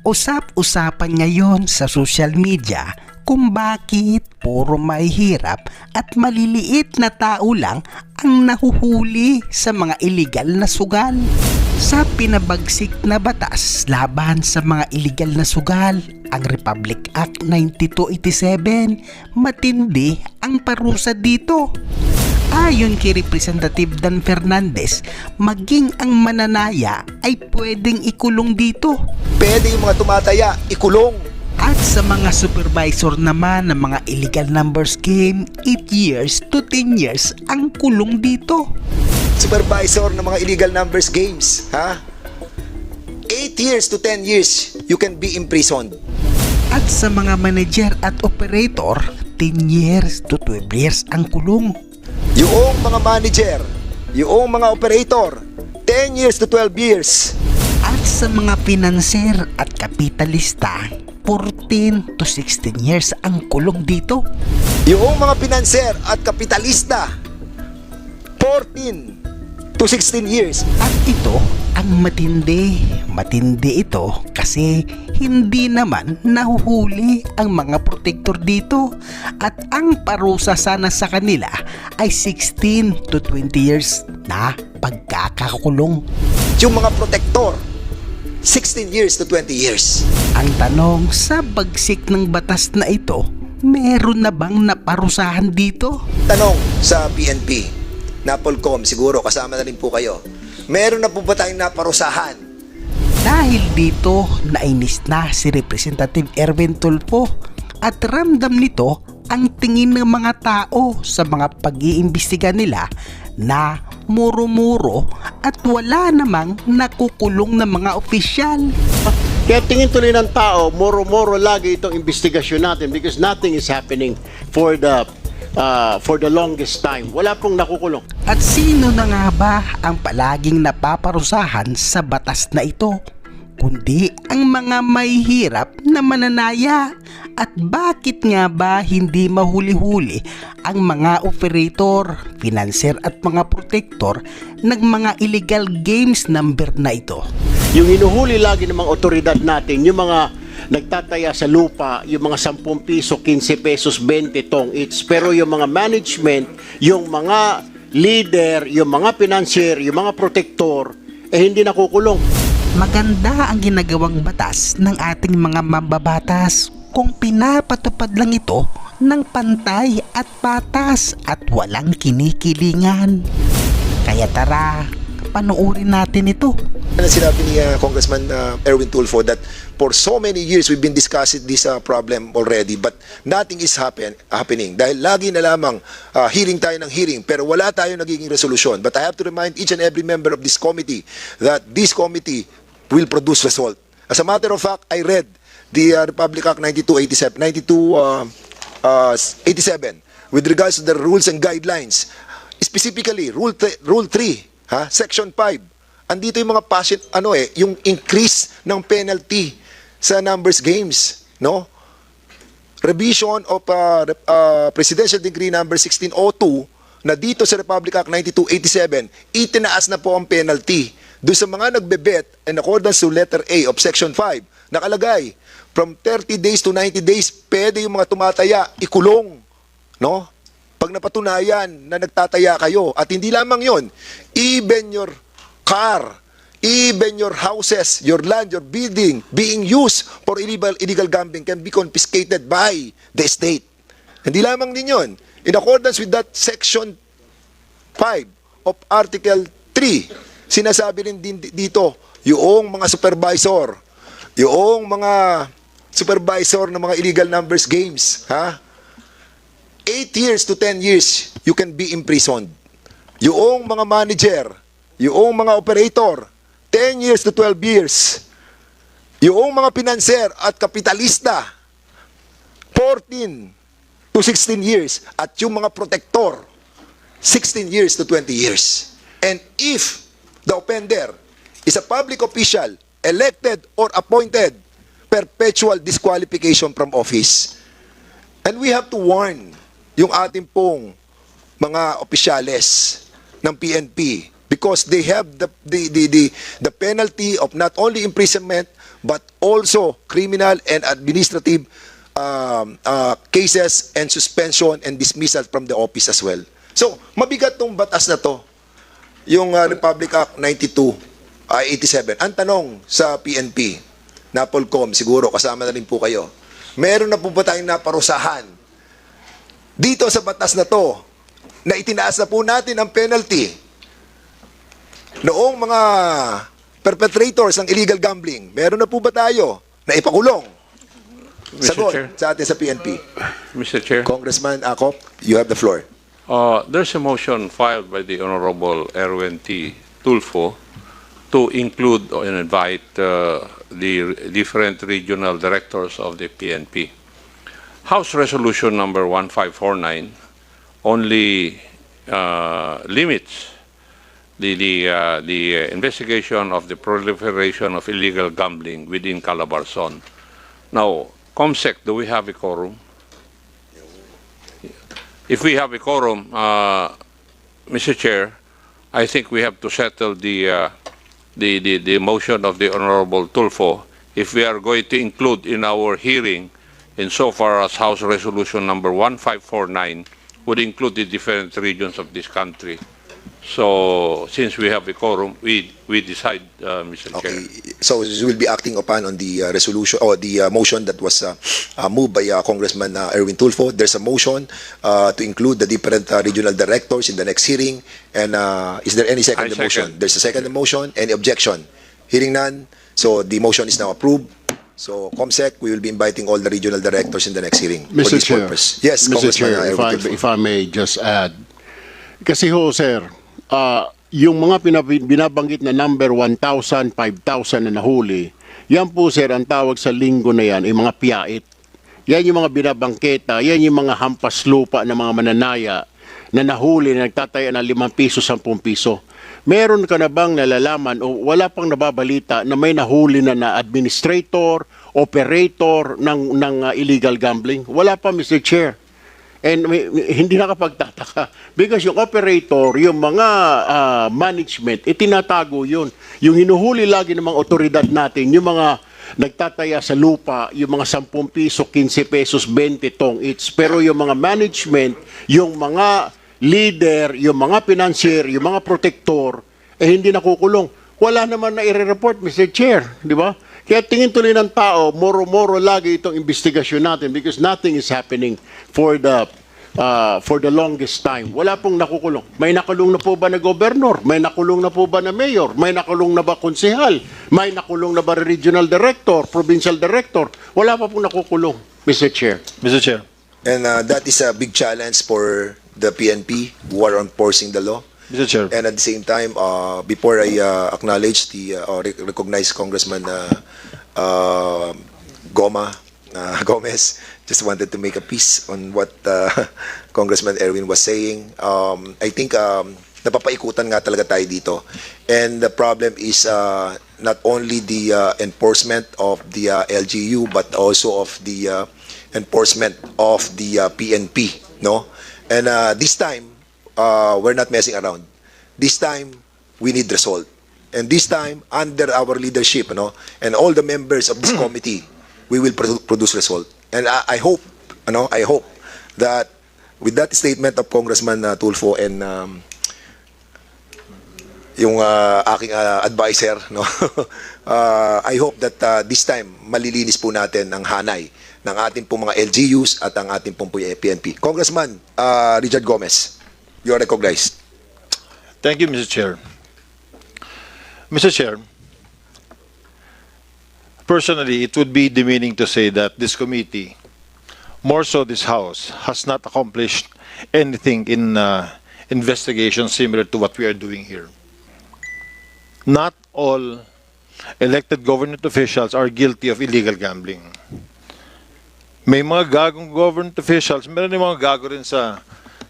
Usap-usapan ngayon sa social media kung bakit puro mahihirap at maliliit na tao lang ang nahuhuli sa mga illegal na sugal. Sa pinabagsik na batas laban sa mga illegal na sugal, ang Republic Act 9287, matindi ang parusa dito. Ayon kay Representative Dan Fernandez, maging ang mananaya ay pwedeng ikulong dito. Pwede yung mga tumataya, ikulong. At sa mga supervisor naman ng mga illegal numbers game, 8 years to 10 years ang kulong dito. Supervisor ng mga illegal numbers games, ha? 8 years to 10 years, you can be imprisoned. At sa mga manager at operator, 10 years to 12 years ang kulong. Yung mga manager, yung mga operator, 10 years to 12 years. At sa mga pinanser at kapitalista, 14 to 16 years ang kulong dito. Yung mga pinanser at kapitalista, 14 to 16 years. At ito ang matindi. Matindi ito kasi hindi naman nahuhuli ang mga protektor dito at ang parusa sana sa kanila ay 16 to 20 years na pagkakakulong. Yung mga protektor, 16 years to 20 years. Ang tanong sa bagsik ng batas na ito, meron na bang naparusahan dito? Tanong sa PNP, Napolcom, siguro kasama na rin po kayo. Meron na po ba tayong naparusahan? Dahil dito, nainis na si Representative Erwin Tulfo at ramdam nito ang tingin ng mga tao sa mga pag-iimbestiga nila na muro-muro at wala namang nakukulong na mga opisyal. Kaya tingin tuloy ng tao, moro-moro lagi itong investigasyon natin because nothing is happening for the uh, for the longest time. Wala pong nakukulong. At sino na nga ba ang palaging napaparusahan sa batas na ito? Kundi ang mga may hirap na mananaya. At bakit nga ba hindi mahuli-huli ang mga operator, financer at mga protektor ng mga illegal games number na ito? Yung inuhuli lagi ng mga otoridad natin, yung mga nagtataya sa lupa, yung mga 10 piso, 15 pesos, 20 tong each. Pero yung mga management, yung mga leader, yung mga financier, yung mga protektor, eh hindi nakukulong. Maganda ang ginagawang batas ng ating mga mababatas kung pinapatupad lang ito ng pantay at patas at walang kinikilingan. Kaya tara, panoorin natin ito. Ano sinabi ni uh, Congressman uh, Erwin Tulfo that for so many years we've been discussing this uh, problem already but nothing is happen, happening. Dahil lagi na lamang uh, hearing tayo ng hearing pero wala tayo nagiging resolusyon. But I have to remind each and every member of this committee that this committee will produce result. As a matter of fact, I read the uh, Republic Act 9287 92 uh, uh, 87 with regards to the rules and guidelines. Specifically rule rule 3 ha section 5 andito yung mga passion ano eh yung increase ng penalty sa numbers games no? Revision of uh, uh, presidential decree number 1602 na dito sa Republic Act 9287 itinaas na po ang penalty doon sa mga nagbebet in accordance to letter A of section 5 nakalagay from 30 days to 90 days pwede yung mga tumataya ikulong no? Pag napatunayan na nagtataya kayo. At hindi lamang yon even your car even your houses your land your building being used for illegal illegal gambling can be confiscated by the state. Hindi lamang din yon in accordance with that section 5 of article 3 sinasabi rin din di- dito yung mga supervisor yung mga supervisor ng mga illegal numbers games ha? 8 years to 10 years, you can be imprisoned. Yung mga manager, yung mga operator, 10 years to 12 years. Yung mga pinanser at kapitalista, 14 to 16 years. At yung mga protektor, 16 years to 20 years. And if the offender is a public official, elected or appointed, perpetual disqualification from office. And we have to warn yung ating pong mga opisyales ng PNP because they have the, the, the, the, the penalty of not only imprisonment but also criminal and administrative um, uh, cases and suspension and dismissal from the office as well. So, mabigat tong batas na to, yung uh, Republic Act 92, uh, 87. Ang tanong sa PNP, Napolcom, siguro kasama na rin po kayo, meron na po ba tayong naparusahan dito sa batas na to na itinaas na po natin ang penalty noong mga perpetrators ng illegal gambling, meron na po ba tayo na ipakulong? Mr. Sagot Chair. sa atin sa PNP. Mr. Chair, Congressman Akop, you have the floor. uh, there's a motion filed by the Honorable Erwin T. Tulfo to include and invite uh, the different regional directors of the PNP. House Resolution number 1549 only uh, limits the, the, uh, the investigation of the proliferation of illegal gambling within Calabarzon. Now, COMSEC, do we have a quorum? If we have a quorum, uh, Mr. Chair, I think we have to settle the, uh, the, the, the motion of the Honorable Tulfo if we are going to include in our hearing insofar as House Resolution number 1549 would include the different regions of this country. So, since we have a quorum, we, we decide, uh, Mr. Okay, Chair. so you will be acting upon on the uh, resolution or the uh, motion that was uh, uh, moved by uh, Congressman uh, Erwin Tulfo. There's a motion uh, to include the different uh, regional directors in the next hearing. And uh, is there any second I the motion? second. There's a second motion. Any objection? Hearing none. So the motion is now approved. So COMSEC, we will be inviting all the regional directors in the next hearing for Mr. this Chair. purpose. Yes, Mr. Congressman Chair, uh, if Erwin I, Tulfo. if I may just add. Kasi ho, sir, ah, yung mga binabanggit na number 1,000, 5,000 na nahuli, yan po, sir, ang tawag sa linggo na yan, ay mga piyait. Yan yung mga binabangketa, yan yung mga hampas lupa ng mga mananaya na nahuli na nagtataya ng 5 piso, 10 piso. Meron ka na bang nalalaman o wala pang nababalita na may nahuli na na administrator, operator ng, ng uh, illegal gambling? Wala pa, Mr. Chair. And hindi nakapagtataka. Because yung operator, yung mga ah, management, itinatago yun. Yung hinuhuli lagi ng mga otoridad natin, yung mga nagtataya sa lupa, yung mga 10 piso, 15 pesos, 20 tong each. Pero yung mga management, yung mga leader, yung mga financier, yung mga protector, eh hindi nakukulong. Wala naman na i-report, Mr. Chair, di ba? Kaya tingin tuloy ng tao, moro-moro lagi itong investigasyon natin because nothing is happening for the uh, for the longest time. Wala pong nakukulong. May nakulong na po ba na gobernur? May nakulong na po ba na mayor? May nakulong na ba konsehal? May nakulong na ba regional director, provincial director? Wala pa pong nakukulong, Mr. Chair. Mr. Chair. And uh, that is a big challenge for the PNP who are enforcing the law. Mr. Chair. And at the same time, uh, before I uh, acknowledge the uh, or rec- recognize Congressman uh, uh, Goma uh, Gomez, just wanted to make a piece on what uh, Congressman Erwin was saying. Um, I think um, napapaikutan nga talaga tayo dito. And the problem is uh, not only the uh, enforcement of the uh, LGU but also of the uh, enforcement of the uh, PNP, no? And uh, this time, uh, we're not messing around. This time, we need result. And this time, under our leadership, no, and all the members of this committee, we will produ- produce result. And I, I hope, ano, I hope that with that statement of Congressman uh, Tulfo and um, yung uh, aking uh, advisor, no, uh, I hope that uh, this time malilinis po natin ang hanay ng ating pong mga LGUs at ang ating pong PNP. Congressman uh, Richard Gomez, you are recognized. Thank you, Mr. Chair. Mr. Chair, personally, it would be demeaning to say that this committee, more so this House, has not accomplished anything in uh, investigation similar to what we are doing here. Not all elected government officials are guilty of illegal gambling. May mga gagong government officials, meron din mga gago rin sa,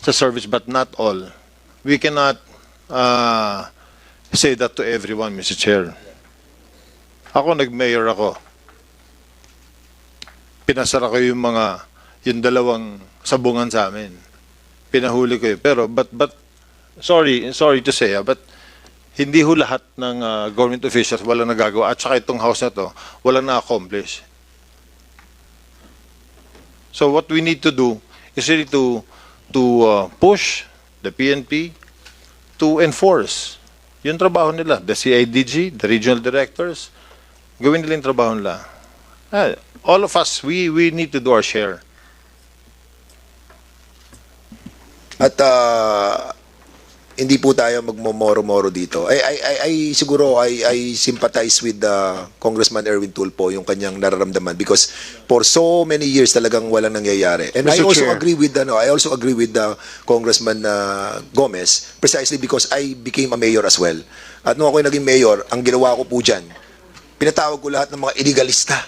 sa service, but not all. We cannot uh, say that to everyone, Mr. Chair. Ako, nag-mayor ako. Pinasara ko yung mga, yung dalawang sabungan sa amin. Pinahuli ko yun. Pero, but, but, sorry, sorry to say, ah, but, hindi ho lahat ng uh, government officials wala nagagawa at saka itong house na to wala na-accomplish. So what we need to do is really to to uh, push the PNP to enforce. Yung trabaho nila, the CIDG, the regional directors, gawin nila yung trabaho nila. Ah, all of us, we we need to do our share. At ah, hindi po tayo magmomoro-moro dito. I, I, I, I siguro I, I sympathize with uh, Congressman Erwin Tulfo yung kanyang nararamdaman because for so many years talagang walang nangyayari. And I Mr. also Chair. agree with ano, I also agree with uh, Congressman uh, Gomez precisely because I became a mayor as well. At nung ako naging mayor, ang ginawa ko po dyan, pinatawag ko lahat ng mga illegalista.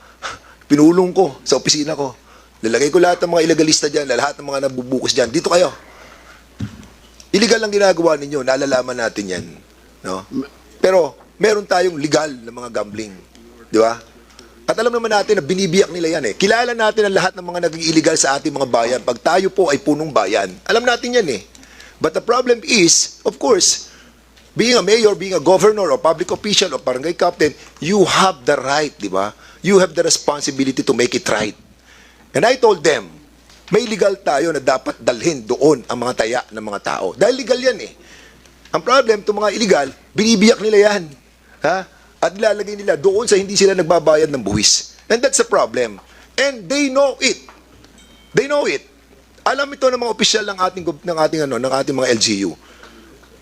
Pinulong ko sa opisina ko. Nilagay ko lahat ng mga illegalista dyan, lahat ng mga nabubukas dyan. Dito kayo. Illegal lang ginagawa ninyo, nalalaman natin yan. No? Pero meron tayong legal na mga gambling. Di ba? At alam naman natin na binibiyak nila yan eh. Kilala natin ang lahat ng mga naging illegal sa ating mga bayan. Pag tayo po ay punong bayan, alam natin yan eh. But the problem is, of course, being a mayor, being a governor, or public official, or barangay captain, you have the right, di ba? You have the responsibility to make it right. And I told them, may legal tayo na dapat dalhin doon ang mga taya ng mga tao. Dahil legal yan eh. Ang problem, itong mga illegal, binibiyak nila yan. Ha? At nilalagay nila doon sa hindi sila nagbabayad ng buwis. And that's the problem. And they know it. They know it. Alam ito ng mga opisyal ng ating ng ating ano, ng ating mga LGU.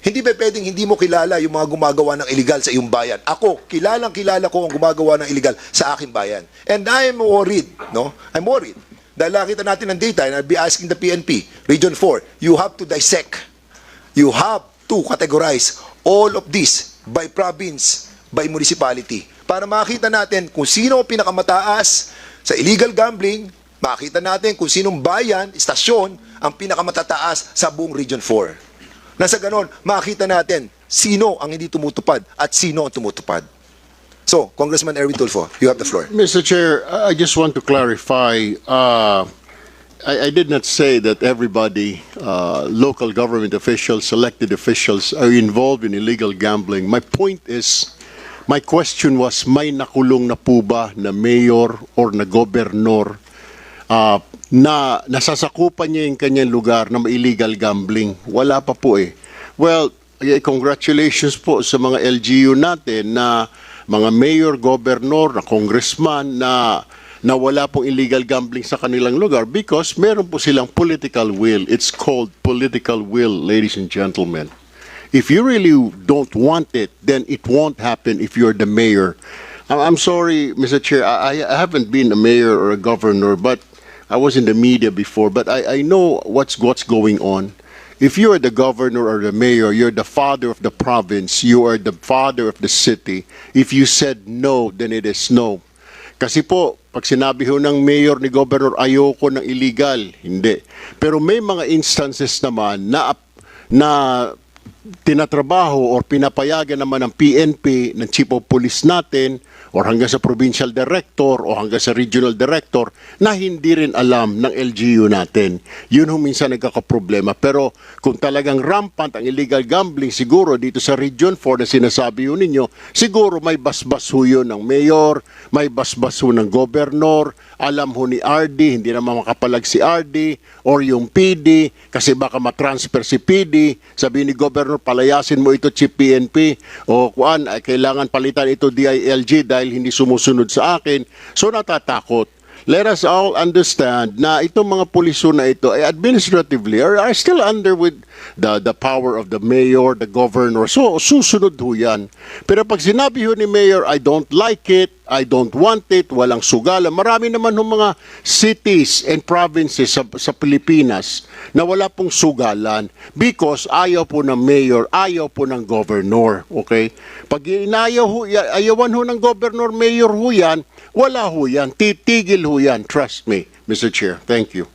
Hindi ba pwedeng hindi mo kilala yung mga gumagawa ng illegal sa iyong bayan? Ako, kilalang kilala ko ang gumagawa ng illegal sa aking bayan. And I am worried, no? I'm worried. Dahil nakita natin ng data, and I'll be asking the PNP, Region 4, you have to dissect. You have to categorize all of this by province, by municipality. Para makita natin kung sino ang pinakamataas sa illegal gambling, makita natin kung sinong bayan, istasyon, ang pinakamatataas sa buong Region 4. Nasa ganon, makita natin sino ang hindi tumutupad at sino ang tumutupad. So, Congressman Erwin Tulfo, you have the floor. Mr. Chair, I just want to clarify, uh, I, I did not say that everybody, uh, local government officials, elected officials are involved in illegal gambling. My point is, my question was, may nakulong na po ba na mayor or na gobernador uh, na nasasakupan niya yung kanyang lugar na illegal gambling? Wala pa po eh. Well, eh, congratulations po sa mga LGU natin na mga mayor, governor, na congressman na na wala pong illegal gambling sa kanilang lugar because meron po silang political will. It's called political will, ladies and gentlemen. If you really don't want it, then it won't happen if you're the mayor. I'm sorry, Mr. Chair, I, I haven't been a mayor or a governor, but I was in the media before, but I, I know what's what's going on. If you are the governor or the mayor, you're the father of the province, you are the father of the city. If you said no, then it is no. Kasi po, pag sinabi ho ng mayor ni governor, ayoko ng illegal, hindi. Pero may mga instances naman na, na tinatrabaho or pinapayagan naman ng PNP, ng Chief of Police natin, or hanggang sa provincial director o hanggang sa regional director na hindi rin alam ng LGU natin. Yun ho minsan nagkakaproblema. Pero kung talagang rampant ang illegal gambling siguro dito sa Region 4 na sinasabi ho ninyo, siguro may basbas ho yun ng mayor, may basbas ho ng governor, alam ho ni RD, hindi naman makapalag si RD, or yung PD, kasi baka matransfer si PD, sabi ni governor, palayasin mo ito Chief PNP, o kuan, kailangan palitan ito DILG dahil hindi sumusunod sa akin. So natatakot. Let us all understand na itong mga puliso na ito ay administratively are, are still under with the the power of the mayor, the governor. So susunod ho yan. Pero pag sinabi ho ni mayor, I don't like it, I don't want it, walang sugala. Marami naman ho mga cities and provinces sa, sa Pilipinas na wala pong sugalan because ayaw po ng mayor, ayaw po ng governor. Okay? Pag inayaw ho, ayawan ho ng governor, mayor ho yan, wala ho yan. Titigil ho yan. Trust me, Mr. Chair. Thank you.